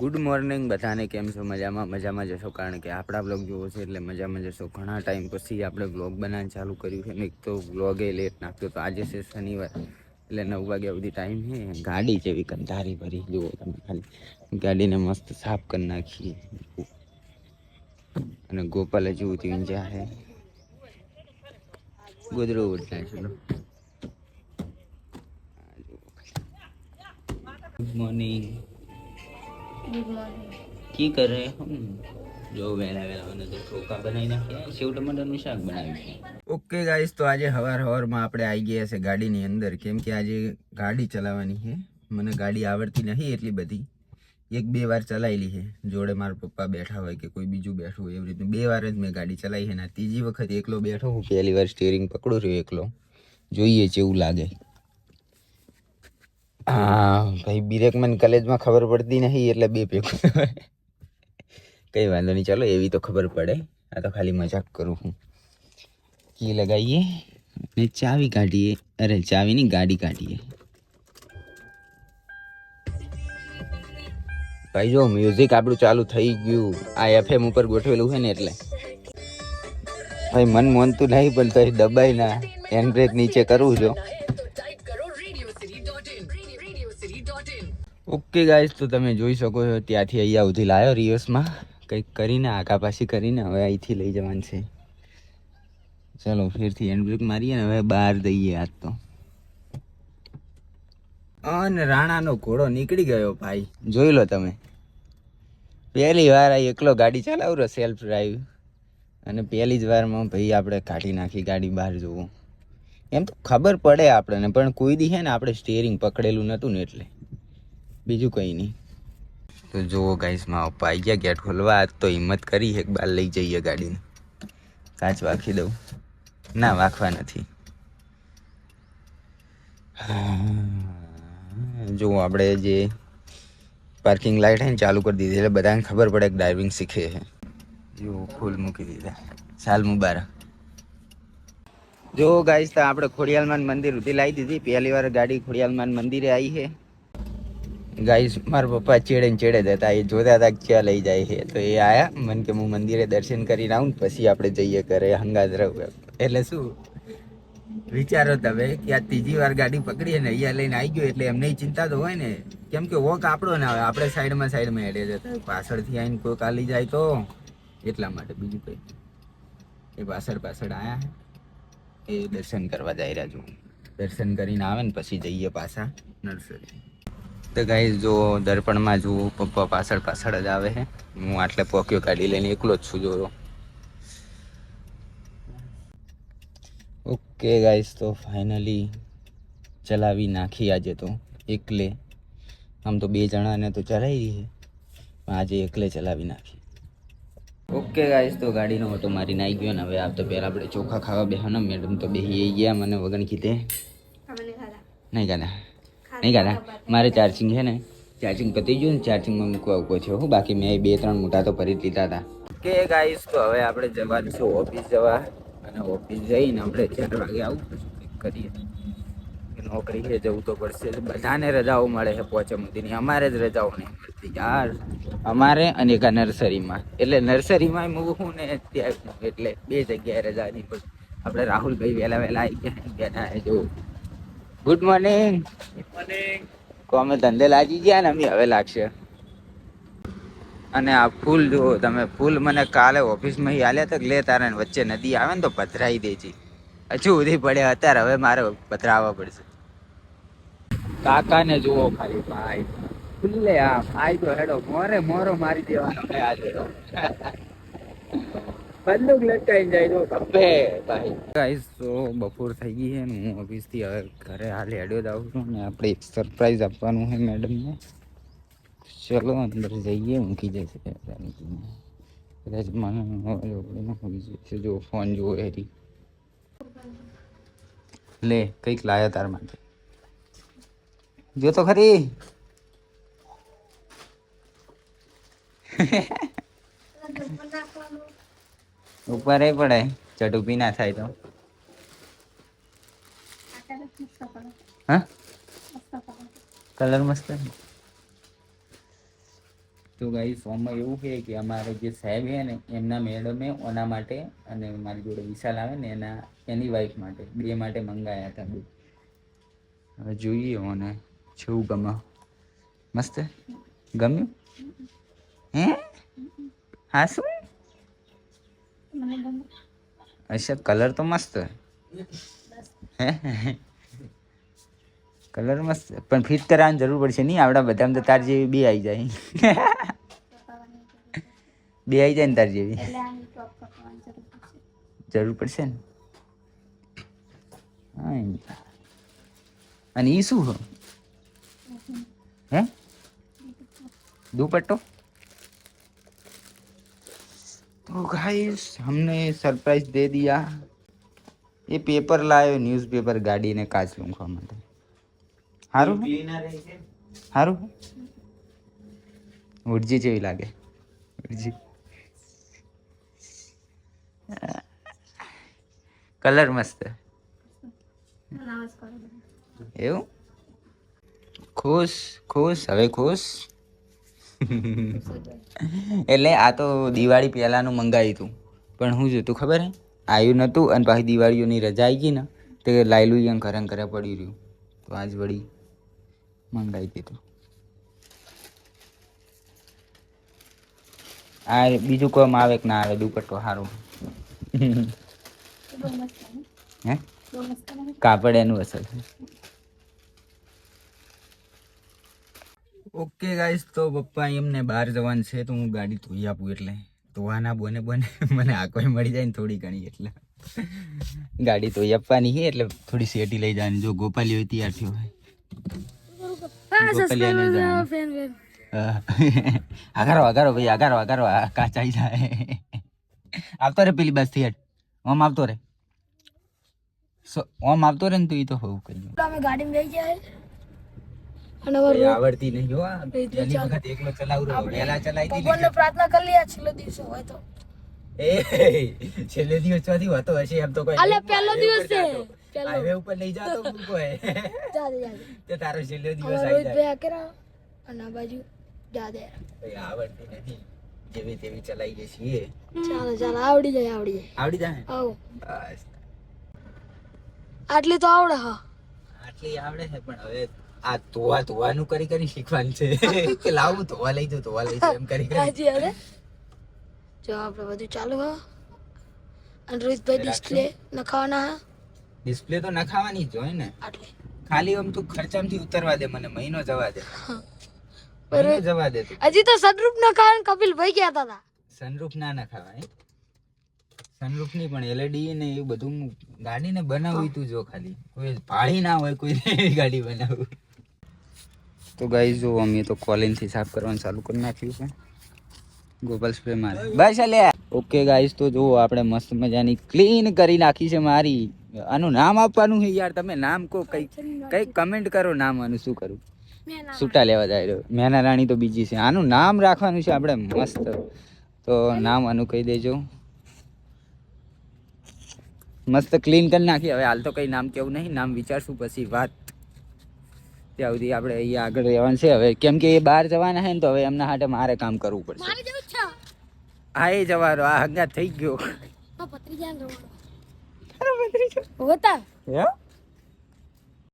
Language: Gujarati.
ગુડ મોર્નિંગ બધાને કેમ છો? મજામાં મજામાં જશો? કારણ કે આપણા બ્લોગ જોવો છે એટલે મજામાં જશો. ઘણા ટાઈમ પછી આપણે બ્લોગ બનાવવાનું ચાલુ કર્યું છે એક તો બ્લોગે લેટ નાખતો તો આજે છે શનિવાર, એટલે નવ વાગ્યા સુધી ટાઈમ છે. ગાડી જેવી કંધારી ભરી, જુઓ તમે ખાલી. ગાડીને મસ્ત સાફ કરી નાખીએ. અને ગોપાલ હજુ ઊંચા છે ગોદડું છે. ગુડ મોર્નિંગ કી કરે? જો વહેલા વહેલા મને તો ચોખા બનાવી નાખ્યા સેવ ટમાટરનું શાક બનાવ્યું છે. ઓકે ગાઈસ તો આજે હવાર હવારમાં આપણે આવી ગયા છે ગાડીની અંદર. કેમ કે આજે ગાડી ચલાવવાની છે. મને ગાડી આવડતી નહીં એટલી બધી. એક બે વાર ચલાવેલી છે. જોડે મારા પપ્પા બેઠા હોય કે કોઈ બીજું બેઠું હોય એવી રીતે બે વાર જ મેં ગાડી ચલાવી છે ને ત્રીજી વખત એકલો બેઠો હું. પહેલી વાર સ્ટીરિંગ પકડું છું એકલો. જોઈએ કેવું લાગે. હા, ભાઈ બિરેક મને કોલેજમાં ખબર પડતી નહીં, એટલે બે ભેગું કઈ વાંધો નહીં, ચાલો, એવી તો ખબર પડે. આ તો ખાલી મજાક કરું હું. કી લગાવીએ ને ચાવી કાઢીએ. અરે, ચાવી નહીં, ગાડી કાઢીએ. ભાઈ, જો મ્યુઝિક આપણું ચાલુ થઈ ગયું. આ એફએમ ઉપર ગોઠવેલું છે ને એટલે. ભાઈ, મન મોનતું નહીં, પણ તો દબાઈ ના. હેન્ડ બ્રેક નીચે કરવું જો ઓકે ગાઈસ તો તમે જોઈ શકો છો, ત્યાંથી અહીંયા સુધી લાવ્યો રિવર્સમાં. કંઈક કરીને આગા પાછી કરીને હવે અહીંથી લઈ જવાનું છે. ચલો, ફેરથી હેન્ડ બ્રેક મારીએ ને હવે બહાર દઈએ આજ તો. અને રાણાનો ઘોડો નીકળી ગયો, ભાઈ. જોઈ લો તમે. પહેલી વાર આ એકલો ગાડી ચલાવું સેલ્ફ ડ્રાઈવ અને પહેલી જ વારમાં, ભાઈ, આપણે કાઢી નાખી ગાડી બહાર જોવું. એમ તો ખબર પડે આપણને, પણ કોઈ દી છે ને, આપણે સ્ટિયરિંગ પકડેલું નહોતું ને એટલે. બીજું કંઈ નહીં. તો જુઓ ગાઈસમાં પપ્પા આવી ગયા ગેટ ખોલવા. તો હિંમત કરી, એક બાર લઈ જઈએ ગાડીને. કાચ વાખી દઉં. ના વાખવા નથી. જો આપણે જે પાર્કિંગ લાઇટ હે ચાલુ કરી દીધી, એટલે બધાને ખબર પડે કે ડ્રાઇવિંગ શીખે છે. જો ફૂલ મૂકી દીધા. સાલ મુબારક. જો ગાઈસ તો આપણે ખોડિયાલમાન મંદિર સુધી લાવી દીધી. પહેલી વાર ગાડી ખોડિયાલમાન મંદિરે આવી છે. ગાઈસ, મારા પપ્પા ચેડે ને ચેડે જ હતા. એ જોતા હતા ક્યાં લઈ જાય છે. તો એ આયા. મને કે હું મંદિરે દર્શન કરીને આવું પછી આપણે જઈએ ઘરે હંગાજ રહું એટલે શું? વિચારો તમે કે આ ત્રીજી વાર ગાડી પકડીએ ને અહીંયા લઈને આવી ગયો એટલે એમને ચિંતા તો હોય ને. કેમ કે વોક આપણો ના આવે. આપણે સાઈડમાં સાઈડમાં હેડે જતા પાછળથી આવીને કોઈ કાલી જાય તો? એટલા માટે બીજું કંઈ. એ પાછળ પાછળ આયા એ દર્શન કરવા જઈ રહ્યા છું. દર્શન કરીને આવે ને પછી જઈએ પાછા નર્સરી તો ગાઈસ જો દર્પણમાં જુઓ પપ્પા પાછળ પાછળ જ આવે છે. હું આટલે પોક્યો કાઢી લઈને એકલો જ છું જોયો ઓકે ગાઈસ તો ફાઇનલી ચલાવી નાખી આજે તો. એકલે. આમ તો બે જણાને તો ચલાવી છે પણ આજે એકલે ચલાવી નાખી. ઓકે ગાઈસ તો ગાડીનો ઓટો મારીને આવી ગયો ને. હવે આ તો પહેલાં આપણે ચોખા ખાવા બેહવાનો મેડમ તો બેસી ગયા. મને વગણ કીધે. નહીં ગાના નહીં કાઢા મારે ચાર્જિંગ છે ને. ચાર્જિંગ પતી ગયું ને ચાર્જિંગમાં મૂકવા ઊભો છે હું. બાકી મેં બે ત્રણ મોટા તો ભરી જ લીધા હતા. કે ગાઈશ તો હવે આપણે જવાનું છે ઓફિસ જવા. અને ઓફિસ જઈને આપણે ચાર વાગે આવું કરીએ. નોકરી છે, જવું તો પડશે. બધાને રજાઓ મળે છે પોચે મુદીની. અમારે જ રજાઓ નહીં મળતી યાર. અમારે અને એક નર્સરીમાં. એટલે નર્સરીમાં મૂકું ને ત્યાં. એટલે બે જગ્યાએ રજા નહીં પડે આપણે રાહુલભાઈ વહેલા વહેલા આવી ગયા. બેઠા જો ગુડ મોર્નિંગ તો અમે ધંધે લાગી ગયા ને અમે હવે લાગશે. અને આ ફૂલ જુઓ તમે ફૂલ મને કાલે ઓફિસમાં હાલ્યા તક લે તારે વચ્ચે નદી આવે ને તો પથરાઈ દેજી હજુ સુધી પડ્યા અત્યારે હવે મારે પધરાવવા પડશે. કાકાને જુઓ ખાલી ભાઈ. ખુલ્લે આમ તો હેડો મોરે મોરો મારી દેવાનો આજે બંદૂક લટકાઈ જાય તો ગમે ભાઈ. ગાઈસ તો બપોર થઈ ગઈ છે ને હું ઓફિસથી હવે ઘરે હાલ હેડ્યો જાઉં છું ને આપણે એક સરપ્રાઈઝ આપવાનું છે મેડમને ચલો અંદર જઈએ મૂકી જશે કદાચ મને હોઈ જો ફોન જુઓ હેરી લે કંઈક લાયા તાર માટે. જો તો ખરી. ઉપર પડે ચટુપી ના થાય તો. હા? કલર મસ્ત તો ગાઈ ફોર્મમાં એવું કહે કે અમારે જે સાહેબ છે ને એમના મેડમે ઓના માટે અને મારી જોડે વિશાલ આવે ને એના એની વાઈફ માટે બે માટે મંગાયા હતા બે હવે જોઈએ ઓને જેવું ગમે. મસ્ત? ગમ્યું? હે? હા શું મને ગમે અચ્છા કલર તો મસ્ત. હે? કલર મસ્ત. પણ ફિટ કરાવવાની જરૂર પડશે નહીં. આવડા બધામાં તો તાર જેવી બે આવી જાય. બે આવી જાય ને તાર જેવી. જરૂર પડશે. ને? અને એ શું હે? હે? तो गाइस हमने सरप्राइज दे दिया ये पेपर लायो न्यूज़पेपर गाड़ी ने काच लूंगा માટે હારું હારું ઉર્જી જેવી લાગે ઉર્જી કલર મસ્ત નાશ કરો એવું ખુશ ખુશ હવે ખુશ એટલે આ તો દિવાળી પહેલાનું મંગાવ્યું હતું પણ શું જોતું ખબર હે? આવ્યું નહોતું અને પાછી દિવાળીઓની રજા આવી ગઈ ને તે લાયલું અહીંયા ઘરે ઘરે પડી રહ્યું. તો આજ વળી મંગાવી દીધું. આ બીજું કોમ આવે કે ના આવે દુપટ્ટો સારું હે? કાપડ એનું અસર છે. ઓકે ગાઈસ તો પપ્પા એમને બહાર જવાનું છે તો હું ગાડી ધોઈ આપું એટલે. ધોવાના બોને બોને મને આકોય મળી જાય ને થોડી ઘણી એટલે. ગાડી ધોઈ આપવાની છે એટલે થોડી સેટી લઈ જવાની. જો ગોપાલી હોય તૈયાર થયો હોય. આગારો આગારો ભાઈ આગારો આગારો આ કાચાઈ જાય. આવતો રે પેલી બસથી હેડ. ઓમ આવતો રે. સો- ઓમ આવતો રે ને તું એ તો હોવું કહ્યું અમે ગાડીમાં બેસી જાય. અને આવડતી નહીં હો આ. વખત એકલો ચલાવું ભગવાનને પ્રાર્થના કરી છેલ્લો દિવસો હોય તો. એ છેલ્લે દિવસ ચોથી હતો હશે એમ તો કોઈ અલે પહેલો દિવસ. છે હાઈવે ઉપર લઈ જાતો કોઈ જાદે જાદે તે તારો છેલ્લો દિવસ અમારો આવી રોહિત ભાઈ અને આ બાજુ જાદે આવડતી નથી. જેવી તેવી ચલાવીએ છીએ. ચાલો ચાલો આવડી જાય આવડી જાય. આવડી જાય? આવ. બસ. આટલી તો આવડે હા. આટલી આવડે છે પણ હવે આ ધોવા ધોવાનું કરી કરી શીખવાનું છે. કે લાવું ધોવા લઈ જાઉં ધોવા લઈ જાઉં એમ કરી હાજી હવે? જો આપણે બધું ચાલુ હો. અને રોહિતભાઈ ડિસ્પ્લે નખાવાના ડિસ્પ્લે તો નખાવાની જ હોય ને. ખાલી આમ તું ખર્ચામાંથી ઉતરવા દે મને મહિનો જવા દે. મહિનો જવા દે તું. હજી તો સનરૂપ નખાવાનું કપિલ ભાઈ કહેતા હતા સનરૂફ ના નખાવાય. સનરૂફની પણ એલઈડી ને એવું બધું ગાડીને બનાવ્યું તું જો ખાલી. કોઈ ભાડી ના હોય કોઈ ગાડી બનાવું. તો ગાઈ જો અમે તો કોલિનથી સાફ કરવાનું ચાલુ કરી નાખ્યું છે. ગોપાલ સ્પ્રે મારે. બસ લે ઓકે ગાઈસ તો જો આપણે મસ્ત મજાની ક્લીન કરી નાખી છે મારી. આનું નામ આપવાનું છે યાર, તમે નામ કહો, કઈ કઈ કમેન્ટ કરો નામ આનું શું કરું? છૂટા લેવા જાય રહ્યો. મેના રાણી તો બીજી છે. આનું નામ રાખવાનું છે આપણે મસ્ત. તો નામ આનું કહી દેજો. મસ્ત ક્લીન કરી નાખી. હવે હાલ તો કઈ નામ કેવું નહીં. નામ વિચારશું, પછી વાત ત્યાં સુધી આપણે અહીંયા આગળ રહેવાનું છે. હવે કેમ કે એ બહાર જવાના છે ને તો હવે એમના હાટે મારે કામ કરવું પડશે. આ એ જવાનો. આ હંગાત થઈ ગયો. પત્રી જ્યાં હે?